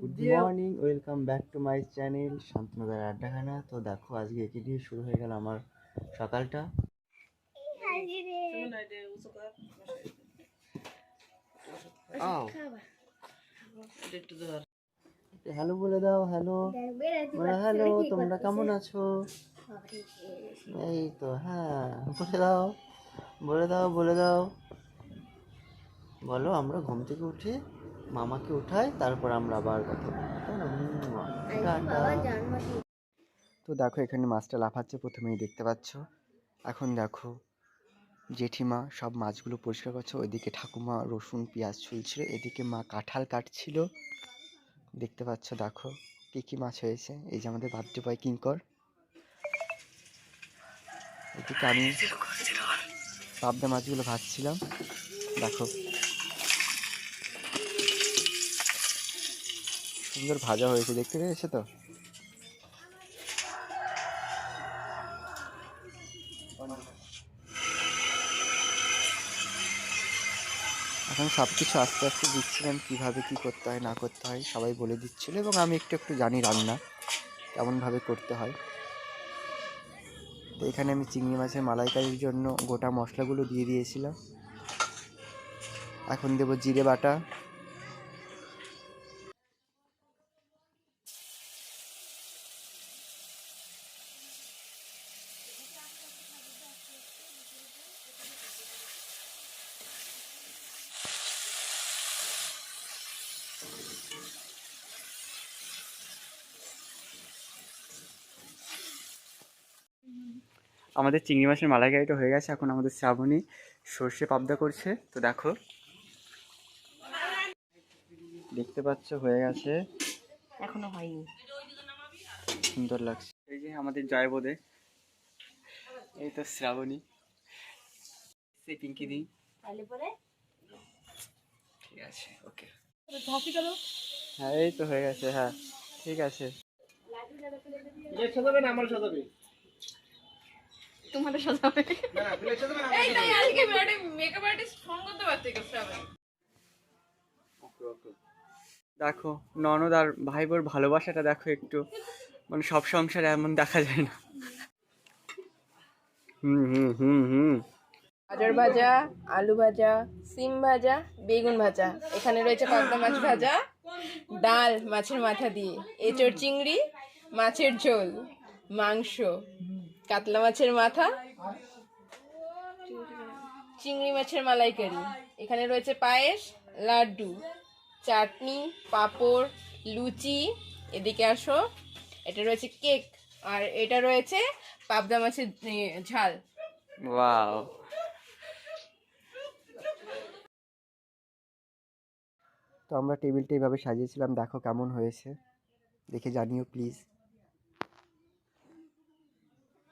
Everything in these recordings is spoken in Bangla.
Good morning welcome back to my channel Shantinagar Addakhana. তো দেখো আজকে একে দিয়ে শুরু হয়ে গেল আমার সকালটা? হ্যালো বলে দাও হ্যালো বলে হ্যালো তোমরা কেমন আছো? এই তো হ্যাঁ বলে দাও বলে দাও বলে দাও। বলো আমরা ঘুম থেকে উঠে মামাকে উঠাই তারপর আমরা আবার কথা বলি তাই না? তো দেখো এখানে মাছটা লাফাচ্ছে প্রথমেই দেখতে পাচ্ছ। এখন দেখো জেঠিমা সব মাছগুলো পরিষ্কার করছে ওইদিকে ঠাকুমা রসুন পেঁয়াজ ছুলছিল এদিকে মা কাঁঠাল কাটছিল। দেখতে পাচ্ছ দেখো কী কী মাছ হয়েছে। এই যে আমাদের বার্থডে বয় কিঙ্কর। এদিকে আমি পাবদা মাছগুলো ভাজছিলাম। দেখো সুন্দর ভাজা হয়েছে, দেখতে পেয়েছ তো? এখন সব কিছু আস্তে আস্তে দিচ্ছিলাম কীভাবে কী করতে হয়, না করতে হয়, সবাই বলে দিচ্ছিল এবং আমি একটু একটু জানি রান্না, কেমনভাবে করতে হয়। তো এখানে আমি চিংড়ি মাছের মালাইকারির জন্য গোটা মশলাগুলো দিয়ে দিয়েছিলাম। এখন দেবো জিরে বাটা আমাদের চিংড়ি মাছের মালাইকারিটা হয়ে গেছে এখন আমাদের শ্রাবণী সর্ষে পাবদা করছে। তো দেখো। দেখতে পাচ্ছ হয়ে গেছে। এখনও হয়নি। সুন্দর লাগছে। এই যে আমাদের জয় বোধে এই তো শ্রাবণী। সেই পিঙ্কি দি। ঠিক আছে ওকে। হ্যাঁ এই তো হয়ে গেছে হ্যাঁ। ঠিক আছে। তোমাদের সাজাবে এইটাই আজকে মেকআপ আর্টিস্ট ফোন করতে পারছে শ্রাবণ দেখো ননদ আর ভাই বোর ভালোবাসাটা দেখো একটু মানে সব সংসারে এমন দেখা যায় না। হুম হুম হুম হুম। গাজর ভাজা আলু ভাজা সিম ভাজা বেগুন ভাজা। এখানে রয়েছে পাবদা মাছ ভাজা ডাল মাছের মাথা দিয়ে এঁচড় চিংড়ি মাছের ঝোল মাংস। কাতলা মাছের মাথা। চিংড়ি মাছের মালাইকারি। এখানে রয়েছে পায়েস লাড্ডু চাটনি পাঁপড় লুচি। এদিকে আসো। এটা রয়েছে কেক। আর এটা রয়েছে পাবদা মাছের ঝাল। ওয়াও। তো আমরা টেবিলটা এইভাবে সাজিয়েছিলাম। দেখো কেমন হয়েছে। দেখে জানিও প্লিজ।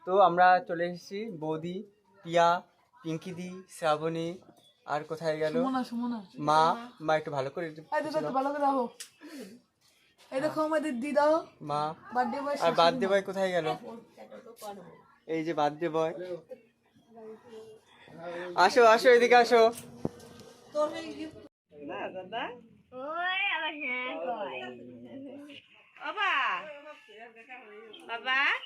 তো আমরা চলে এসেছি। বৌদি পিয়া পিঙ্কিদি শ্রাবণী আর কোথায় গেল? মা মা একটু ভালো করে দাও। ভালো করে রাখো। এই দেখো আমাদের দিদা। মা বার্থডে বয় আর বার্থডে বয় কোথায় গেল? এই যে বার্থডে বয়। আসো আসো এদিকে আসো। বাবা বাবা এই দেখ, এই ভিডিও ভিডিও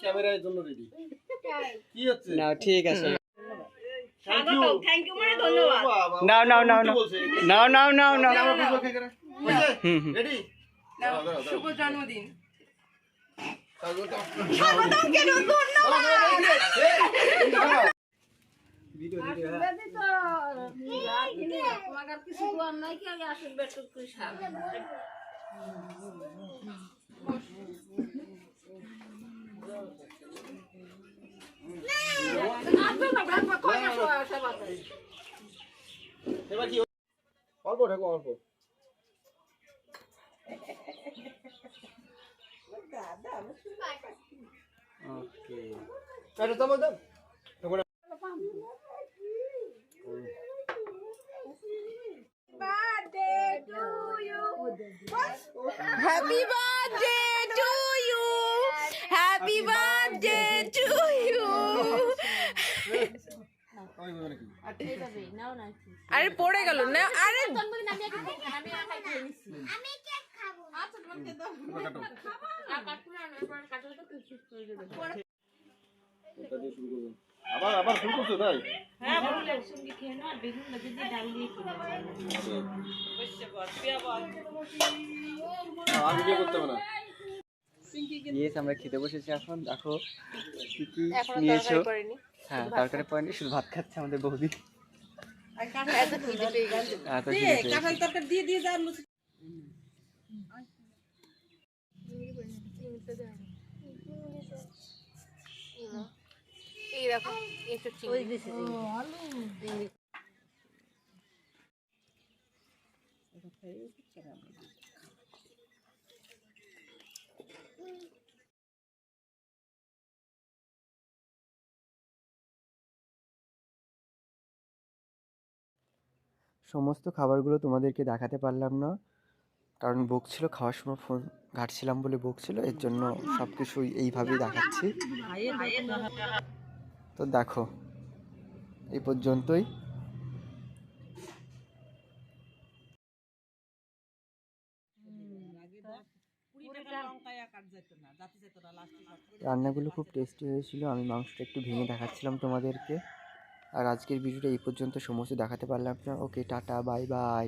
ক্যামেরার জন্য রেডি কি হচ্ছে? না ঠিক আছে। ইউ মানে নাও নাও নাও নাও। নাও নাও নাও নাও। রেডি শুভ জন্মদিন। আর কিছু নাই কি আসুন বেটুক করে সারা আসবে না, ভাই, কয় মাস হয়, সব আছে। এবার কি অল্প ঠাকুর অল্প। ওকে। এটা তোমার দাও ঠাকুর হ্যাপি আরে পড়ে গেল। না আরে এটা দিয়ে শুরু করবেন আবার আবার শুরু করছ তাই? না, আর ভিডিও করতে হবে না। ইয়েস আমরা খেতে বসেছি এখন। দেখো কি কি নিয়েছো? হ্যাঁ তরকারি পয়েন্ট শুধু ভাত খাচ্ছে আমাদের বৌদি। এত খিদে পেয়ে গেছে। এত খিদে পেয়েছে। এই দেখো একটু চিংড়ি সমস্ত খাবারগুলো তোমাদেরকে দেখাতে পারলাম না। কারণ বকছিল খাওয়ার সময় ফোন ঘাটছিলাম বলে বকছিল এর জন্য সব কিছুই এইভাবেই দেখাচ্ছি। তো দেখো, এই পর্যন্তই। রান্নাগুলো খুব টেস্টি হয়েছিল, আমি মাংসটা একটু ভেঙে দেখাচ্ছিলাম তোমাদেরকে। আর আজকের ভিডিওটা এই পর্যন্ত। সমস্ত দেখাতে পারলাম না। Okay tata bye bye.